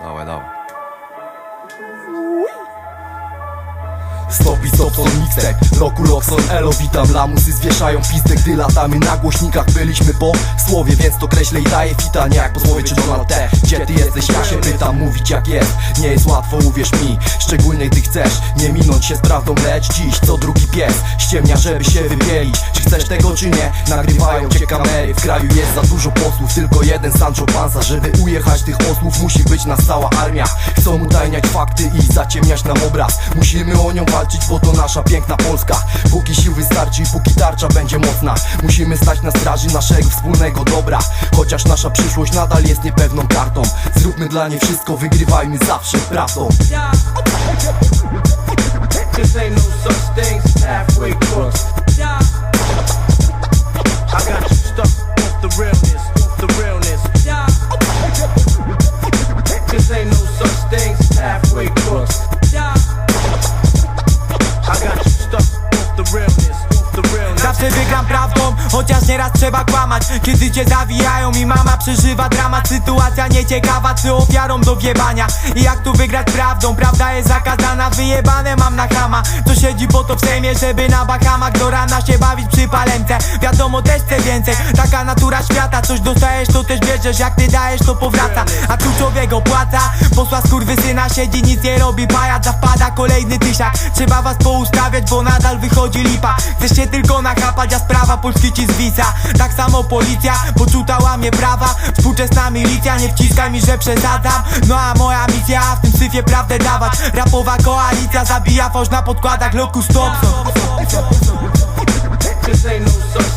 Dawaj, dawaj. Stop i stop, son mixtape? Roku Roxon, elo, witam Lamusy zwieszają pizdę, gdy latamy na głośnikach. Byliśmy po słowie, więc to kreślę i daję fita Nie jak po słowie czy Donald T mówić jak jest. Nie jest łatwo, uwierz mi Szczególnie gdy chcesz. Nie minąć się z prawdą Lecz dziś co drugi pies. Ściemnia, żeby się wybielić. Czy chcesz tego czy nie? Nagrywają cię kamery. W kraju jest za dużo posłów. Tylko jeden Sancho Panza. Żeby ujechać tych osłów musi być nas cała armia. Chcą utajniać fakty i zaciemniać nam obraz. Musimy o nią walczyć, bo to nasza piękna Polska. Póki sił wystarczy i póki tarcza będzie mocna. Musimy stać na straży naszego wspólnego dobra. Chociaż nasza przyszłość nadal jest niepewną kartą. Zróbmy dla niej wszystko, wygrywajmy zawsze prawdą Cause ain't no such thing as halfway crooks. I got you stuck off the realness, off the realness. Cause ain't no such thing as halfway crooks. I got you stuck off the realness, off the realness. Zawsze wygram prawdą, chociaż nieraz trzeba kłamać Kiedy cię zawijają i mama przeżywa dramat. Sytuacja nieciekawa, czy ofiarą do wjebania? I jak tu wygrać prawdą, prawda jest zakazana Wyjebane mam na kama, co siedzi po to w sejmie Żeby na bakamach do rana się bawić przy palemce Wiadomo też chcę więcej, taka natura świata Coś dostajesz to też bierzesz, jak ty dajesz to powraca. A tu człowiek opłaca, posła skurwysyna Siedzi nic nie robi, pajac zapada kolejny tysiak. Trzeba was poustawiać, bo nadal wychodzi lipa. Chcesz się tylko nachapać, a sprawa Polski ci zwisa Tak samo policja, poczuta łamie prawa. Współczesna milicja, nie wciskaj mi, że przesadzam. No a moja misja w tym syfie prawdę dawać. Rapowa koalicja zabija fałsz na podkładach Loku stop. Cause ain't no such